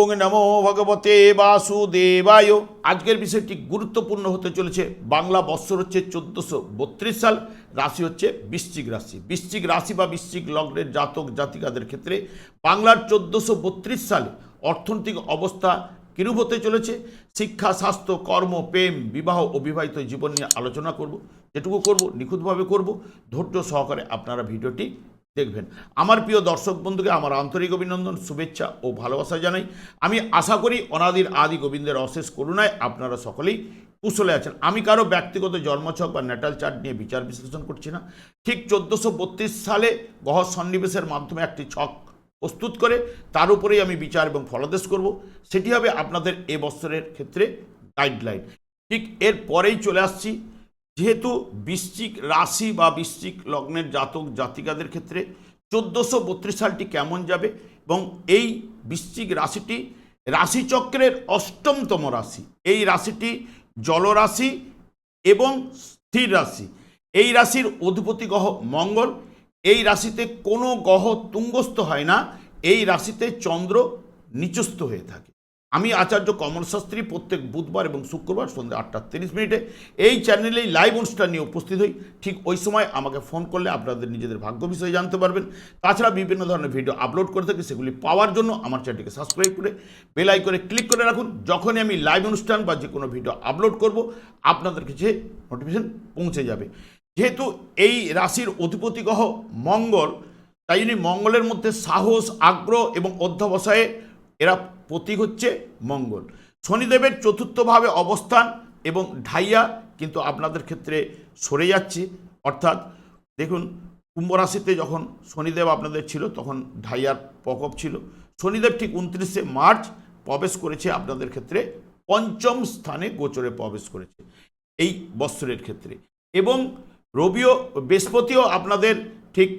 ওং নমো ভগবতে বাসুদেবায়। আজকের বিষয়টি গুরুত্বপূর্ণ হতে চলেছে। বাংলা বৎসর হচ্ছে চোদ্দোশো বত্রিশ সাল, রাশি হচ্ছে বৃশ্চিক রাশি। বৃশ্চিক রাশি বা বৃশ্চিক লগ্নের জাতক জাতিকাদের ক্ষেত্রে বাংলার চোদ্দোশো বত্রিশ সালে অর্থনৈতিক অবস্থা কিরূপ হতে চলেছে? শিক্ষা, স্বাস্থ্য, কর্ম, প্রেম, বিবাহ, অবিবাহিত জীবন নিয়ে আলোচনা করব। যেটুকু করব, নিখুঁতভাবে করব। ধৈর্য সহকারে আপনারা ভিডিওটি দেখবেন। আমার প্রিয় দর্শক বন্ধুকে আমার আন্তরিক অভিনন্দন, শুভেচ্ছা ও ভালোবাসা জানাই। আমি আশা করি অনাদির আদি গোবিন্দের অশেষ করুণায় আপনারা সকলেই কুশলে আছেন। আমি কারও ব্যক্তিগত জন্মছক বা ন্যাটাল চার্ট নিয়ে বিচার বিশ্লেষণ করছি না। ঠিক চোদ্দোশো সালে গহ সন্নিবেশের মাধ্যমে একটি ছক প্রস্তুত করে তার উপরেই আমি বিচার এবং ফলাদেশ করব। সেটি হবে আপনাদের এ বছরের ক্ষেত্রে গাইডলাইন ঠিক এর পরেই চলে আসছি। যেহেতু বৃশ্চিক রাশি বা বৃশ্চিক লগ্নের জাতক জাতিকাদের ক্ষেত্রে চোদ্দোশো বত্রিশ সালটি কেমন যাবে এবং এই বৃশ্চিক রাশিটি রাশিচক্রের অষ্টমতম রাশি। এই রাশিটি জলরাশি এবং স্থির রাশি। এই রাশির অধিপতি গ্রহ মঙ্গল। এই রাশিতে কোনো গ্রহ তুঙ্গস্থ হয় না। এই রাশিতে চন্দ্র নিচস্থ হয়ে থাকে। আমি আচার্য কমল শাস্ত্রী প্রত্যেক বুধবার এবং শুক্রবার সন্ধ্যা আটটা তিরিশ মিনিটে এই চ্যানেলেই লাইভ অনুষ্ঠান নিয়ে উপস্থিত হই। ঠিক ওই সময় আমাকে ফোন করলে আপনাদের নিজেদের ভাগ্য বিষয়ে জানতে পারবেন। তাছাড়া বিভিন্ন ধরনের ভিডিও আপলোড করে থাকি, সেগুলি পাওয়ার জন্য আমার চ্যানেলটিকে সাবস্ক্রাইব করে বেল আইকনে ক্লিক করে রাখুন। যখনই আমি লাইভ অনুষ্ঠান বা যে কোনো ভিডিও আপলোড করব, আপনাদের কাছে নোটিফিকেশন পৌঁছে যাবে। যেহেতু এই রাশির অধিপতি গ্রহ মঙ্গল, তাই জন্য মঙ্গলের মধ্যে সাহস, আগ্রহ এবং অধ্যবসায়ে এরা প্রতীক হচ্ছে মঙ্গল। শনিদেবের চতুর্থভাবে অবস্থান এবং ঢাইয়া কিন্তু আপনাদের ক্ষেত্রে সরে যাচ্ছে। অর্থাৎ দেখুন কুম্ভ রাশিতে যখন শনিদেব আপনাদের ছিল, তখন ঢাইয়ার প্রকোপ ছিল। শনিদেব ঠিক উনত্রিশে মার্চ প্রবেশ করেছে আপনাদের ক্ষেত্রে, পঞ্চম স্থানে গোচরে প্রবেশ করেছে এই বৎসরের ক্ষেত্রে। এবং রবিও, বৃহস্পতিও আপনাদের ঠিক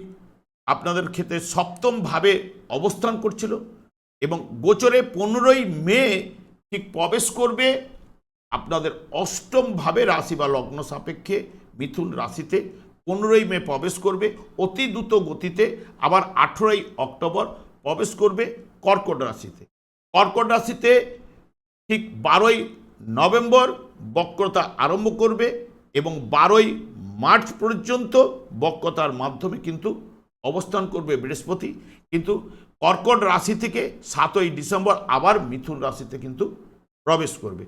আপনাদের ক্ষেত্রে সপ্তমভাবে অবস্থান করছিল। এবং গোচরে পনেরোই মে ঠিক প্রবেশ করবে আপনাদের অষ্টমভাবে রাশি বা লগ্ন সাপেক্ষে মিথুন রাশিতে। পনেরোই মে প্রবেশ করবে অতি দ্রুত গতিতে, আবার আঠেরোই অক্টোবর প্রবেশ করবে কর্কট রাশিতে। কর্কট রাশিতে ঠিক বারোই নভেম্বর বক্রতা আরম্ভ করবে এবং বারোই মার্চ পর্যন্ত বক্রতার মাধ্যমে কিন্তু অবস্থান করবে বৃহস্পতি। কিন্তু কর্কট রাশি থেকে সাতই ডিসেম্বর আবার মিথুন রাশিতে কিন্তু প্রবেশ করবে।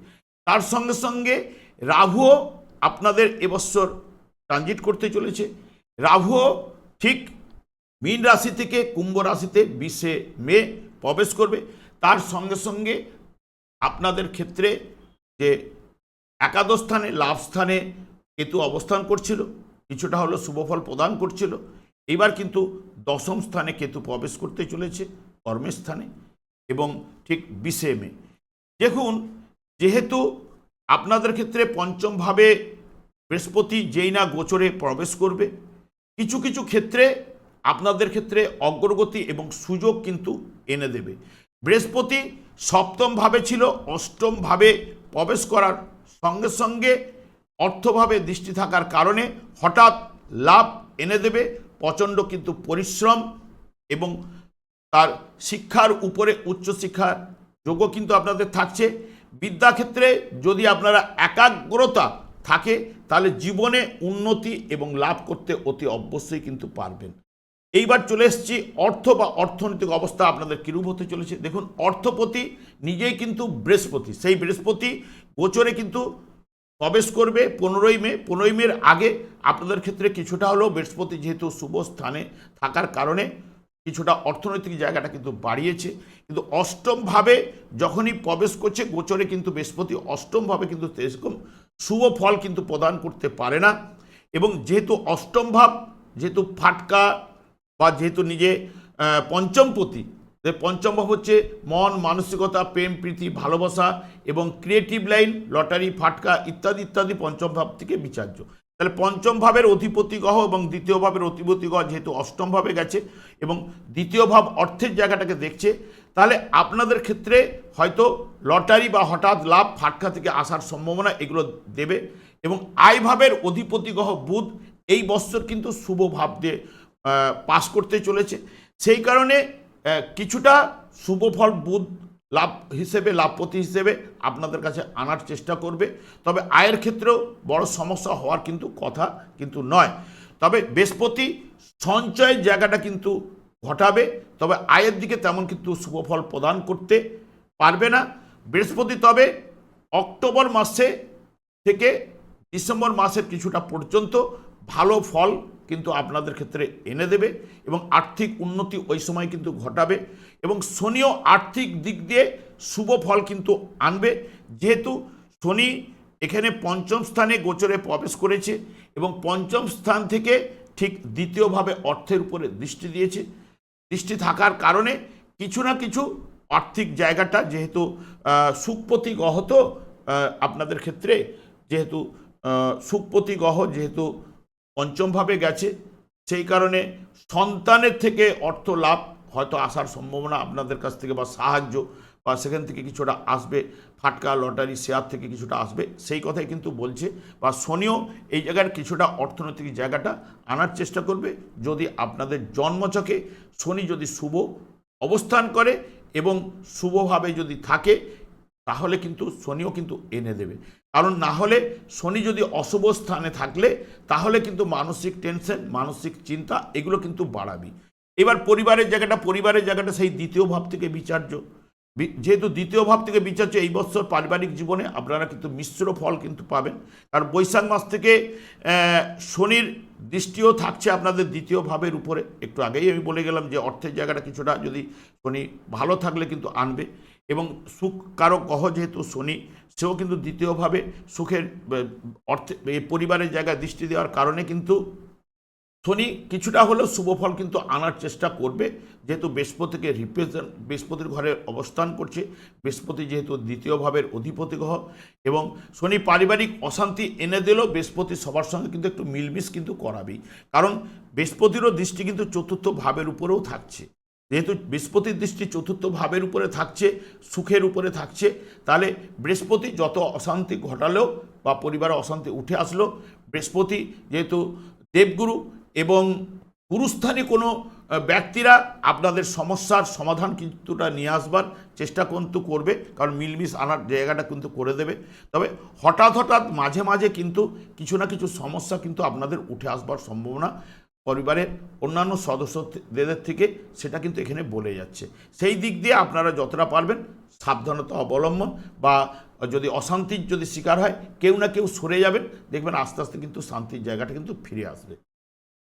তার সঙ্গে সঙ্গে রাহুও আপনাদের এবছর ট্রানজিট করতে চলেছে। রাহুও ঠিক মীন রাশি থেকে কুম্ভ রাশিতে বিশে মে প্রবেশ করবে। তার সঙ্গে সঙ্গে আপনাদের ক্ষেত্রে যে একাদশ স্থানে লাভ স্থানে কেতু অবস্থান করছিল, কিছুটা হলো শুভফল প্রদান করছিল। এবার কিন্তু দশম স্থানে কেতু প্রবেশ করতে চলেছে, কর্মের স্থানে, এবং ঠিক বিশে মে। দেখুন, যেহেতু আপনাদের ক্ষেত্রে পঞ্চমভাবে বৃহস্পতি যেই না গোচরে প্রবেশ করবে, কিছু কিছু ক্ষেত্রে আপনাদের ক্ষেত্রে অগ্রগতি এবং সুযোগ কিন্তু এনে দেবে। বৃহস্পতি সপ্তমভাবে ছিল, অষ্টমভাবে প্রবেশ করার সঙ্গে সঙ্গে অর্থভাবে দৃষ্টি থাকার কারণে হঠাৎ লাভ এনে দেবে প্রচণ্ড কিন্তু পরিশ্রম এবং তার শিক্ষার উপরে উচ্চশিক্ষার যোগ্য কিন্তু আপনাদের থাকছে। বিদ্যাক্ষেত্রে যদি আপনারা একাগ্রতা থাকে, তাহলে জীবনে উন্নতি এবং লাভ করতে অতি অবশ্যই কিন্তু পারবেন। এইবার চলে এসেছি, অর্থ বা অর্থনৈতিক অবস্থা আপনাদের কিরূপ হতে চলেছে? দেখুন, অর্থপতি নিজেই কিন্তু বৃহস্পতি। সেই বৃহস্পতি গোচরে কিন্তু প্রবেশ করবে পনেরোই মে, পনেরোই মের আগে। আপনাদের ক্ষেত্রে কিছুটা হলেও বৃহস্পতি যেহেতু শুভ স্থানে থাকার কারণে কিছুটা অর্থনৈতিক জায়গাটা কিন্তু বাড়িয়েছে। কিন্তু অষ্টমভাবে যখনই প্রবেশ করছে, গোচরে কিন্তু বৃহস্পতি অষ্টমভাবে কিন্তু সেরকম শুভ ফল কিন্তু প্রদান করতে পারে না। এবং যেহেতু অষ্টম ভাব, যেহেতু ফাটকা বা যেহেতু নিজে পঞ্চমপতি পঞ্চম ভাব হচ্ছে মন, মানসিকতা, প্রেম, প্রীতি, ভালোবাসা এবং ক্রিয়েটিভ লাইন লটারি ফাটকা ইত্যাদি ইত্যাদি পঞ্চম ভাব থেকে বিচার্য। তাহলে পঞ্চম ভাবের অধিপতি গ্রহ এবং দ্বিতীয় ভাবের অধিপতি গ্রহ যেহেতু অষ্টম ভাবে গেছে এবং দ্বিতীয় ভাব অর্থের জায়গাটাকে দেখছে, তাহলে আপনাদের ক্ষেত্রে হয়তো লটারি বা হঠাৎ লাভ, ফাটকা থেকে আসার সম্ভাবনা এগুলো দেবে এবং আয় ভাবের অধিপতি গ্রহ বুধ এই বৎসর কিন্তু শুভ ভাব দিয়ে পাশ করতে চলেছে। সেই কারণে কিছুটা শুভ ফল বুধ লাভ হিসেবে, লাভপতি হিসেবে আপনাদের কাছে আনার চেষ্টা করবে। তবে আয়ের ক্ষেত্রেও বড় সমস্যা হওয়ার কিন্তু কথা কিন্তু নয়। তবে বৃহস্পতি সঞ্চয়ের জায়গাটা কিন্তু ঘটাবে। তবে আয়ের দিকে তেমন কিন্তু শুভফল প্রদান করতে পারবে না। বৃহস্পতি তবে অক্টোবর মাসে থেকে ডিসেম্বর মাসের কিছুটা পর্যন্ত ভালো ফল কিন্তু আপনাদের ক্ষেত্রে এনে দেবে এবং আর্থিক উন্নতি ওই সময় কিন্তু ঘটাবে এবং শনিও আর্থিক দিক দিয়ে শুভ ফল কিন্তু আনবে। যেহেতু শনি এখানে পঞ্চম স্থানে গোচরে প্রবেশ করেছে এবং পঞ্চম স্থান থেকে ঠিক দ্বিতীয়ভাবে অর্থের উপরে দৃষ্টি দিয়েছে। দৃষ্টি থাকার কারণে কিছু না কিছু আর্থিক জায়গাটা যেহেতু সুখপতি তো আপনাদের ক্ষেত্রে যেহেতু সুখপতি গহ যেহেতু পঞ্চমভাবে গেছে। সেই কারণে সন্তানের থেকে অর্থ লাভ হয়তো আসার সম্ভাবনা আপনাদের কাছ থেকে বা সাহায্য বা সেখান থেকে কিছুটা আসবে। ফাটকা, লটারি, শেয়ার থেকে কিছুটা আসবে। সেই কথাই কিন্তু বলছে বা শনিও এই জায়গার কিছুটা অর্থনৈতিক জায়গাটা আনার চেষ্টা করবে। যদি আপনাদের জন্মচকে শনি যদি শুভ অবস্থান করে এবং শুভভাবে যদি থাকে তাহলে কিন্তু শনিও কিন্তু এনে দেবে। কারণ না হলে শনি যদি অশুভ স্থানে থাকলে, তাহলে কিন্তু মানসিক টেনশন মানসিক চিন্তা এগুলো কিন্তু বাড়াবি। এবার পরিবারের জায়গাটা পরিবারের জায়গাটা সেই দ্বিতীয় ভাব থেকে বিচার্য। যেহেতু দ্বিতীয় ভাব থেকে বিচার্য, এই বছর পারিবারিক জীবনে আপনারা কিন্তু মিশ্র ফল কিন্তু পাবেন। কারণ বৈশাখ মাস থেকে শনির দৃষ্টিও থাকছে আপনাদের দ্বিতীয় ভাবের উপরে। একটু আগেই আমি বলে গেলাম যে অর্থের জায়গাটা কিছুটা যদি শনি ভালো থাকলে কিন্তু আনবে। এবং সুখ কারও কহ যেহেতু শনি, সেও কিন্তু দ্বিতীয়ভাবে সুখের অর্থে পরিবারের জায়গায় দৃষ্টি দেওয়ার কারণে কিন্তু শনি কিছুটা হলেও শুভফল কিন্তু আনার চেষ্টা করবে। যেহেতু বৃহস্পতিকে রিপ্রেজেন্ট বৃহস্পতির ঘরে অবস্থান করছে, বৃহস্পতি যেহেতু দ্বিতীয় ভাবের অধিপতি গ্রহ এবং শনি পারিবারিক অশান্তি এনে দিলেও বৃহস্পতি সবার সঙ্গে কিন্তু একটু মিলমিশ কিন্তু করাবেই। কারণ বৃহস্পতিরও দৃষ্টি কিন্তু চতুর্থ ভাবের উপরেও থাকছে। যেহেতু বৃহস্পতির দৃষ্টি চতুর্থ ভাবের উপরে থাকছে, সুখের উপরে থাকছে, তাহলে বৃহস্পতি যত অশান্তি ঘটালেও বা পরিবারে অশান্তি উঠে আসলো, বৃহস্পতি যেহেতু দেবগুরু এবং গুরুস্থানে কোনো ব্যক্তিরা আপনাদের সমস্যার সমাধান কিন্তুটা নিয়ে আসবার চেষ্টা কিন্তু করবে, কারণ মিলমিশ আনার জায়গাটা কিন্তু করে দেবে। তবে হঠাৎ হঠাৎ মাঝে মাঝে কিন্তু কিছু না কিছু সমস্যা কিন্তু আপনাদের উঠে আসবার সম্ভাবনা। পরিবারের অন্যান্য সদস্যদের থেকে সেটা কিন্তু এখানে বলে যাচ্ছে। সেই দিক দিয়ে আপনারা যতটা পারবেন সাবধানতা অবলম্বন বা যদি অশান্তির যদি শিকার হয়, কেউ না কেউ সরে যাবেন, দেখবেন আস্তে আস্তে কিন্তু শান্তির জায়গাটা কিন্তু ফিরে আসবে।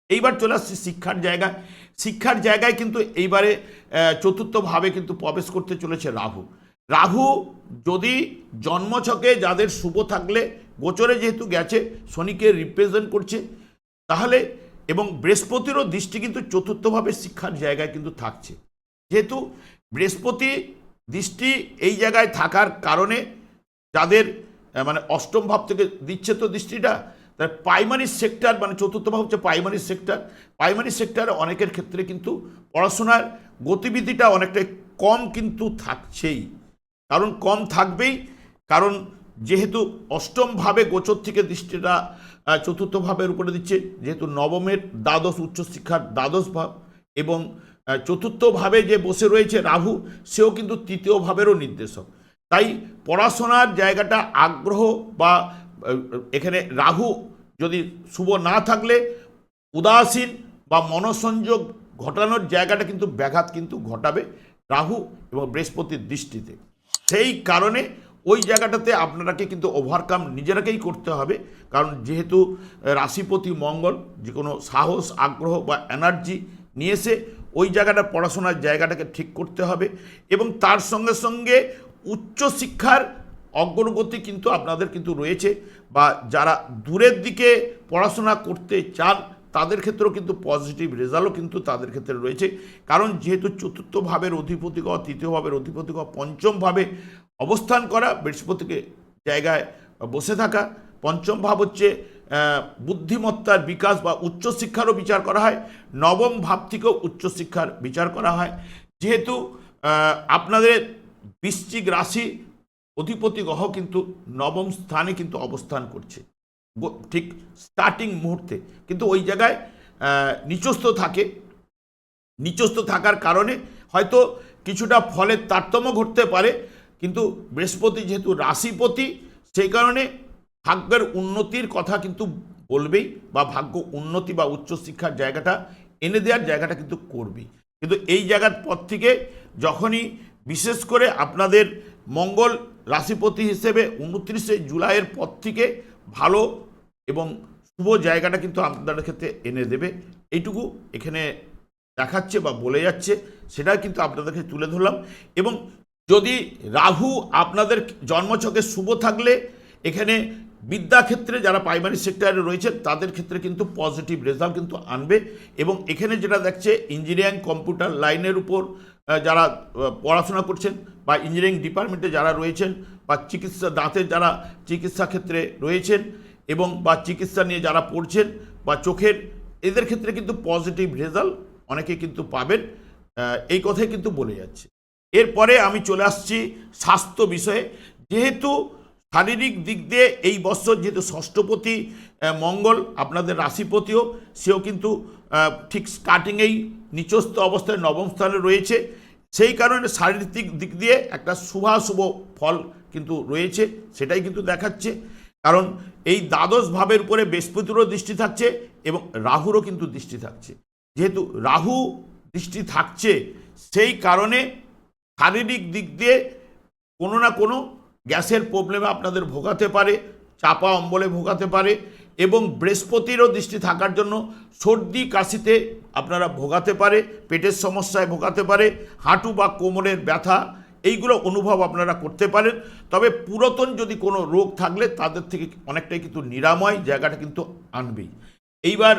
এইবার চলে আসছে শিক্ষার জায়গায়। শিক্ষার জায়গায় কিন্তু এইবারে চতুর্থভাবে কিন্তু প্রবেশ করতে চলেছে রাহু। রাহু যদি জন্মছকে যাদের শুভ থাকলে, গোচরে যেহেতু গেছে, শনিকে রিপ্রেজেন্ট করছে, তাহলে এবং বৃহস্পতিরও দৃষ্টি কিন্তু চতুর্থভাবে শিক্ষার জায়গায় কিন্তু থাকছে। যেহেতু বৃহস্পতি দৃষ্টি এই জায়গায় থাকার কারণে যাদের মানে অষ্টম ভাব থেকে দিচ্ছে তো দৃষ্টিটা, তার প্রাইমারি সেক্টর মানে চতুর্থ ভাব হচ্ছে প্রাইমারি সেক্টর প্রাইমারি সেক্টরে অনেকের ক্ষেত্রে কিন্তু পড়াশোনার গতিবিধিটা অনেকটাই কম কিন্তু থাকছেই। কারণ কম থাকবেই, কারণ যেহেতু অষ্টমভাবে গোচর থেকে দৃষ্টিটা চতুর্থ ভাবের উপরে দিচ্ছে যেহেতু নবমের দ্বাদশ উচ্চশিক্ষার দ্বাদশ ভাব এবং আহ, চতুর্থ ভাবে যে বসে রয়েছে রাহু সেও কিন্তু তৃতীয় ভাবেরও নির্দেশক। তাই পড়াশোনার জায়গাটা আগ্রহ বা এখানে রাহু যদি শুভ না থাকলে উদাসীন বা মনসংযোগ ঘটানোর জায়গাটা কিন্তু ব্যাঘাত কিন্তু ঘটাবে রাহু এবং বৃহস্পতির দৃষ্টিতে। সেই কারণে ওই জায়গাটাতে আপনারাকে কিন্তু ওভারকাম নিজেরাকেই করতে হবে। কারণ যেহেতু রাশিপতি মঙ্গল যে কোনো সাহস, আগ্রহ বা এনার্জি নিয়ে এসে ওই জায়গাটা পড়াশোনার জায়গাটাকে ঠিক করতে হবে এবং তার সঙ্গে সঙ্গে উচ্চশিক্ষার অগ্রগতি কিন্তু আপনাদের কিন্তু রয়েছে বা যারা দূরের দিকে পড়াশোনা করতে চান তাদের ক্ষেত্রেও কিন্তু পজিটিভ রেজাল্টও কিন্তু তাদের ক্ষেত্রে রয়েছে। কারণ যেহেতু চতুর্থ ভাবের অধিপতি হওয়া, তৃতীয় ভাবের অধিপতি হওয়া, পঞ্চম ভাবে অবস্থান করা, বৃহস্পতিকে জায়গায় বসে থাকা, পঞ্চম ভাব হচ্ছে বুদ্ধিমত্তার বিকাশ বা উচ্চশিক্ষারও বিচার করা হয়, নবম ভাব থেকেও উচ্চশিক্ষার বিচার করা হয়। যেহেতু আপনাদের বৃশ্চিক রাশি অধিপতি গ্রহ কিন্তু নবম স্থানে কিন্তু অবস্থান করছে। ঠিক স্টার্টিং মুহূর্তে। কিন্তু ওই জায়গায় নিচস্থ থাকে। নিচস্থ থাকার কারণে হয়তো কিছুটা ফলের তারতম্য ঘটতে পারে, কিন্তু বৃহস্পতি যেহেতু রাশিপতি, সেই কারণে ভাগ্যের উন্নতির কথা কিন্তু বলবেই বা ভাগ্য উন্নতি বা উচ্চশিক্ষার জায়গাটা এনে দেওয়ার জায়গাটা কিন্তু করবেই। কিন্তু এই জায়গার পর থেকে যখনই বিশেষ করে আপনাদের মঙ্গল রাশিপতি হিসেবে উনত্রিশে জুলাইয়ের পর থেকে ভালো এবং শুভ জায়গাটা কিন্তু আপনাদের ক্ষেত্রে এনে দেবে। এইটুকু এখানে দেখাচ্ছে বা বলে যাচ্ছে সেটা কিন্তু আপনাদেরকে তুলে ধরলাম। এবং যদি রাহু আপনাদের জন্মছকে শুভ থাকলে, এখানে বিদ্যাক্ষেত্রে যারা প্রাইমারি সেক্টরে রয়েছেন, তাদের ক্ষেত্রে কিন্তু পজিটিভ রেজাল্ট কিন্তু আনবে। এবং এখানে যেটা দেখছে ইঞ্জিনিয়ারিং কম্পিউটার লাইনের উপর যারা পড়াশোনা করছেন বা ইঞ্জিনিয়ারিং ডিপার্টমেন্টে যারা রয়েছেন বা চিকিৎসা দাঁতের যারা চিকিৎসা ক্ষেত্রে রয়েছেন এবং বা চিকিৎসা নিয়ে যারা পড়ছেন বা চোখের, এদের ক্ষেত্রে কিন্তু পজিটিভ রেজাল্ট অনেকে কিন্তু পাবেন। এই কথাই কিন্তু বলে যাচ্ছে। এরপরে আমি চলে আসছি স্বাস্থ্য বিষয়ে। যেহেতু শারীরিক দিক দিয়ে এই বছর যেহেতু ষষ্ঠপতি মঙ্গল, আপনাদের রাশিপতিও, সেও কিন্তু ঠিক স্টার্টিংয়েই নিচস্থ অবস্থায় নবম স্থানে রয়েছে। সেই কারণে শারীরিক দিক দিয়ে একটা শুভাশুভ ফল কিন্তু রয়েছে, সেটাই কিন্তু দেখাচ্ছে। কারণ এই দ্বাদশ ভাবের উপরে বৃহস্পতিরও দৃষ্টি থাকছে এবং রাহুরও কিন্তু দৃষ্টি থাকছে। যেহেতু রাহু দৃষ্টি থাকছে, সেই কারণে শারীরিক দিক দিয়ে কোনো না কোনো গ্যাসের প্রবলেমে আপনাদের ভোগাতে পারে, চাপা অম্বলে ভোগাতে পারে এবং বৃহস্পতিরও দৃষ্টি থাকার জন্য সর্দি কাশিতে আপনারা ভোগাতে পারে, পেটের সমস্যায় ভোগাতে পারে, হাঁটু বা কোমরের ব্যথা, এইগুলো অনুভব আপনারা করতে পারেন। তবে পুরাতন যদি কোনো রোগ থাকলে তাদের থেকে অনেকটাই কিন্তু নিরাময় জায়গাটা কিন্তু আনবেই। এইবার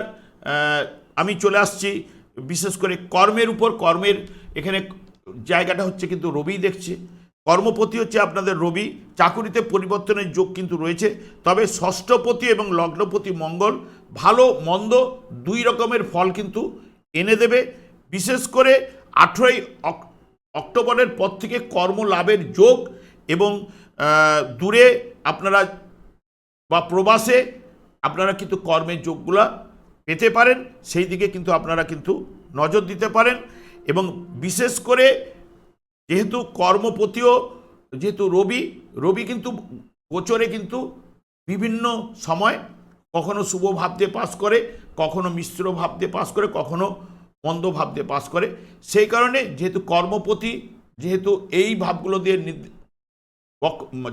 আমি চলে আসছি বিশেষ করে কর্মের উপর। কর্মের এখানে জায়গাটা হচ্ছে কিন্তু রবি দেখছে। কর্মপতি হচ্ছে আপনাদের রবি। চাকুরিতে পরিবর্তনের যোগ কিন্তু রয়েছে। তবে ষষ্ঠপতি এবং লগ্নপতি মঙ্গল ভালো, মন্দ দুই রকমের ফল কিন্তু এনে দেবে। বিশেষ করে আঠেরোই অক্টোবরের পর থেকে কর্মলাভের যোগ এবং দূরে আপনারা বা প্রবাসে আপনারা কিন্তু কর্মের যোগগুলা পেতে পারেন। সেই দিকে কিন্তু আপনারা কিন্তু নজর দিতে পারেন। এবং বিশেষ করে যেহেতু কর্মপতিও, যেহেতু রবি রবি কিন্তু গোচরে কিন্তু বিভিন্ন সময় কখনো শুভ ভাব দিয়ে পাস করে, কখনো মিশ্র ভাব দিয়ে পাস করে, কখনো মন্দ ভাব দিয়ে পাস করে। সেই কারণে যেহেতু কর্মপতি, যেহেতু এই ভাবগুলো দিয়ে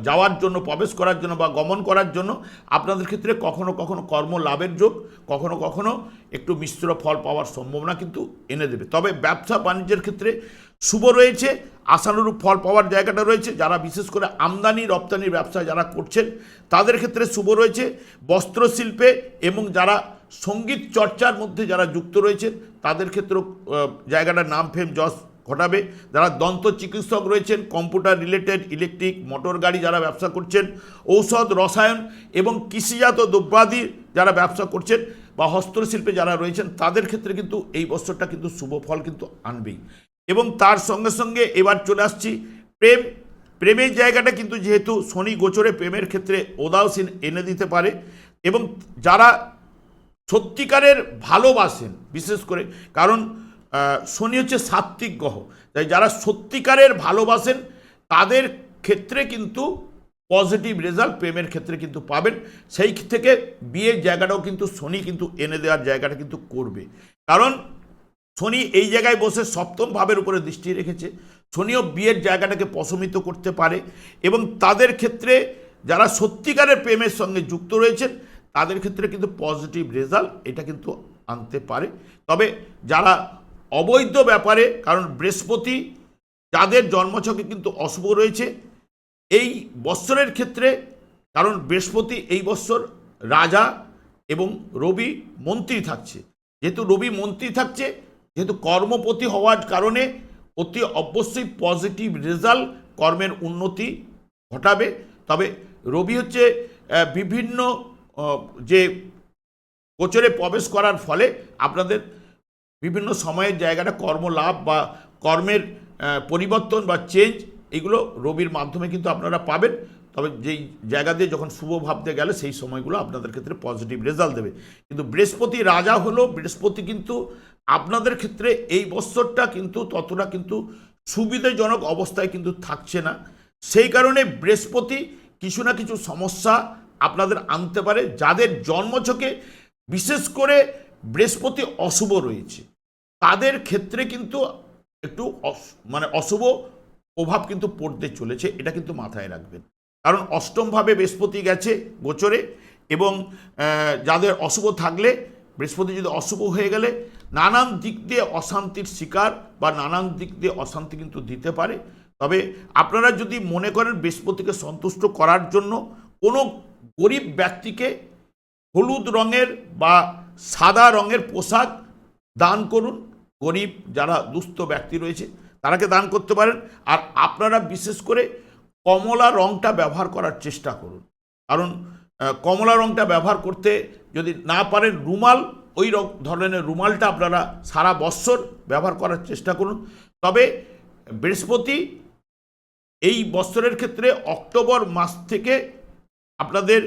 যাওয়ার জন্য, প্রবেশ করার জন্য বা গমন করার জন্য আপনাদের ক্ষেত্রে কখনো কখনো কর্ম লাভের যোগ, কখনো কখনো একটু মিশ্র ফল পাওয়ার সম্ভাবনা কিন্তু এনে দেবে। তবে ব্যবসা বাণিজ্যের ক্ষেত্রে শুভ রয়েছে আশানুরূপ ফল পাওয়ার জায়গাটা রয়েছে। যারা বিশেষ করে আমদানি রপ্তানির ব্যবসা যারা করছেন তাদের ক্ষেত্রে শুভ রয়েছে। বস্ত্রশিল্পে এবং যারা সংগীত চর্চার মধ্যে যারা যুক্ত রয়েছেন তাদের ক্ষেত্রেও আহ, জায়গাটার নাম ফেম যশ ঘটাবে। যারা দন্ত চিকিৎসক রয়েছেন কম্পিউটার রিলেটেড ইলেকট্রিক মোটর গাড়ি যারা ব্যবসা করছেন ঔষধ রসায়ন এবং কৃষিজাত দ্রব্যাদি যারা ব্যবসা করছেন বা হস্তশিল্পে যারা রয়েছেন তাদের ক্ষেত্রে কিন্তু এই বছরটা কিন্তু শুভ ফল কিন্তু আনবেই। এবং তার সঙ্গে সঙ্গে এবার চলে আসছি প্রেম, প্রেমের জায়গাটা কিন্তু যেহেতু শনি গোচরে প্রেমের ক্ষেত্রে ওদাসীন এনে দিতে পারে এবং যারা সত্যিকারের ভালোবাসেন, বিশেষ করে কারণ শনি হচ্ছে সাত্ত্বিক গ্রহ, তাই যারা সত্যিকারের ভালোবাসেন, তাদের ক্ষেত্রে কিন্তু পজিটিভ রেজাল্ট প্রেমের ক্ষেত্রে কিন্তু পাবেন। সেই থেকে বিয়ের জায়গাটাও কিন্তু শনি কিন্তু এনে দেওয়ার জায়গাটা কিন্তু করবে। কারণ শনি এই জায়গায় বসে সপ্তম ভাবের উপরে দৃষ্টি রেখেছে। শনিও বিয়ের জায়গাটাকে প্রশমিত করতে পারে এবং তাদের ক্ষেত্রে যারা সত্যিকারের প্রেমের সঙ্গে যুক্ত রয়েছেন, তাদের ক্ষেত্রে কিন্তু পজিটিভ রেজাল্ট এটা কিন্তু আনতে পারে। তবে যারা অবৈধ ব্যাপারে, কারণ বৃহস্পতি যাদের জন্মছকে কিন্তু অশুভ রয়েছে, এই বৎসরের ক্ষেত্রে, কারণ বৃহস্পতি এই বৎসর রাজা এবং রবি মন্ত্রী থাকছে। যেহেতু রবি মন্ত্রী থাকছে যেহেতু কর্মপতি হওয়ার কারণে অতি অবশ্যই পজিটিভ রেজাল্ট কর্মের উন্নতি ঘটাবে। তবে রবি হচ্ছে বিভিন্ন যে গোচরে প্রবেশ করার ফলে আপনাদের বিভিন্ন সময়ের জায়গাটা কর্মলাভ বা কর্মের পরিবর্তন বা চেঞ্জ এগুলো রবির মাধ্যমে কিন্তু আপনারা পাবেন। তবে যেই জায়গা দিয়ে যখন শুভ ভাবতে গেলে সেই সময়গুলো আপনাদের ক্ষেত্রে পজিটিভ রেজাল্ট দেবে। কিন্তু বৃহস্পতি রাজা হলো, বৃহস্পতি কিন্তু আপনাদের ক্ষেত্রে এই বছরটা কিন্তু ততটা কিন্তু সুবিধাজনক অবস্থায় কিন্তু থাকছে না। সেই কারণে বৃহস্পতি কিছু না কিছু সমস্যা আপনাদের আনতে পারে। যাদের জন্মছকে বিশেষ করে বৃহস্পতি অশুভ রয়েছে, তাদের ক্ষেত্রে কিন্তু একটু মানে অশুভ প্রভাব কিন্তু পড়তে চলেছে, এটা কিন্তু মাথায় রাখবেন। কারণ অষ্টমভাবে বৃহস্পতি গেছে গোচরে এবং যাদের অশুভ থাকলে, বৃহস্পতি যদি অশুভ হয়ে গেলে নানান দিক দিয়ে অশান্তির শিকার বা নানান দিক দিয়ে অশান্তি কিন্তু দিতে পারে। তবে আপনারা যদি মনে করেন বৃহস্পতিকে সন্তুষ্ট করার জন্য কোনো গরিব ব্যক্তিকে হলুদ রঙের বা সাদা রঙের পোশাক দান করুন। গরিব যারা দুস্থ ব্যক্তি রয়েছে, তারাকে দান করতে পারেন। আর আপনারা বিশেষ করে কমলা রঙটা ব্যবহার করার চেষ্টা করুন। কারণ কমলা রঙটা ব্যবহার করতে যদি না পারেন রুমাল ওই ধরনের রুমালটা আপনারা সারা বৎসর ব্যবহার করার চেষ্টা করুন। তবে বৃহস্পতি এই বছরের ক্ষেত্রে অক্টোবর মাস থেকে আপনাদের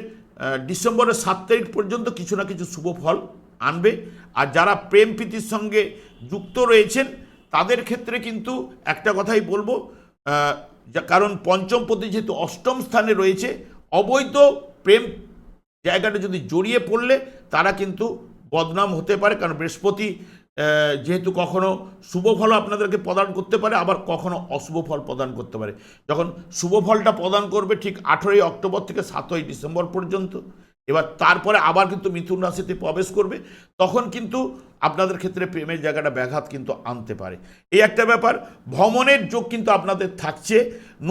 ডিসেম্বরের সাত তারিখ পর্যন্ত কিছু না কিছু শুভ ফল আনবে। আর যারা প্রেম প্রীতির সঙ্গে যুক্ত রয়েছেন, তাদের ক্ষেত্রে কিন্তু একটা কথাই বলব কারণ পঞ্চমপতি যেহেতু অষ্টম স্থানে রয়েছে, অবৈধ প্রেম জায়গাটা যদি জড়িয়ে পড়লে তারা কিন্তু বদনাম হতে পারে, কারণ বৃহস্পতি যেহেতু কখনো শুভ ফল আপনাদেরকে প্রদান করতে পারে, আবার কখনো অশুভ ফল প্রদান করতে পারে। যখন শুভ ফলটা প্রদান করবে ঠিক আঠেরোই অক্টোবর থেকে সাতই ডিসেম্বর পর্যন্ত, এবার তারপরে আবার কিন্তু মিথুন রাশিতে প্রবেশ করবে, তখন কিন্তু আপনাদের ক্ষেত্রে প্রেমের জায়গাটা ব্যাঘাত কিন্তু আনতে পারে। এই একটা ব্যাপার, ভ্রমণের যোগ কিন্তু আপনাদের থাকছে,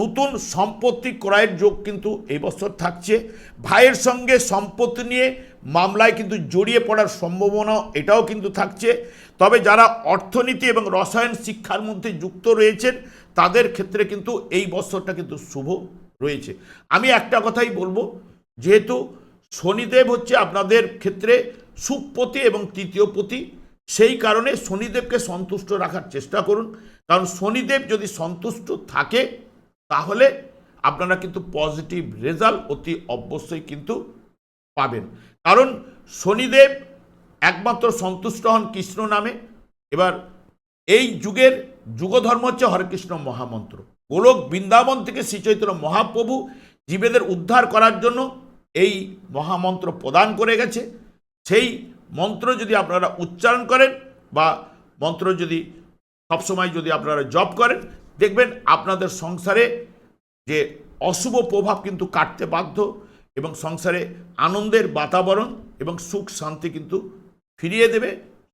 নতুন সম্পত্তি ক্রয়ের যোগ কিন্তু এই বছর থাকছে। ভাইয়ের সঙ্গে সম্পত্তি নিয়ে মামলায় কিন্তু জড়িয়ে পড়ার সম্ভাবনা এটাও কিন্তু থাকছে। তবে যারা অর্থনীতি এবং রসায়ন শিক্ষার মধ্যে যুক্ত রয়েছেন, তাদের ক্ষেত্রে কিন্তু এই বছরটা কিন্তু শুভ রয়েছে। আমি একটা কথাই বলব, যেহেতু শনিদেব হচ্ছে আপনাদের ক্ষেত্রে সুপতি এবং তৃতীয় পতি, সেই কারণে শনিদেবকে সন্তুষ্ট রাখার চেষ্টা করুন। কারণ শনিদেব যদি সন্তুষ্ট থাকে, তাহলে আপনারা কিন্তু পজিটিভ রেজাল্ট অতি অবশ্যই কিন্তু পাবেন। কারণ শনিদেব একমাত্র সন্তুষ্ট হন কৃষ্ণ নামে। এবার এই যুগের যুগধর্ম হচ্ছে হরেকৃষ্ণ মহামন্ত্র। গোলক বৃন্দাবন থেকে শ্রীচৈতন্য মহাপ্রভু জীবেদের উদ্ধার করার জন্য এই মহামন্ত্র প্রদান করে গেছে। সেই মন্ত্র যদি আপনারা উচ্চারণ করেন বা মন্ত্র যদি সবসময় যদি আপনারা জপ করেন, দেখবেন আপনাদের সংসারে যে অশুভ প্রভাব কিন্তু কাটতে বাধ্য। এবং সংসারে আনন্দের বাতাবরণ এবং সুখ শান্তি কিন্তু ফিরিয়ে দেবে।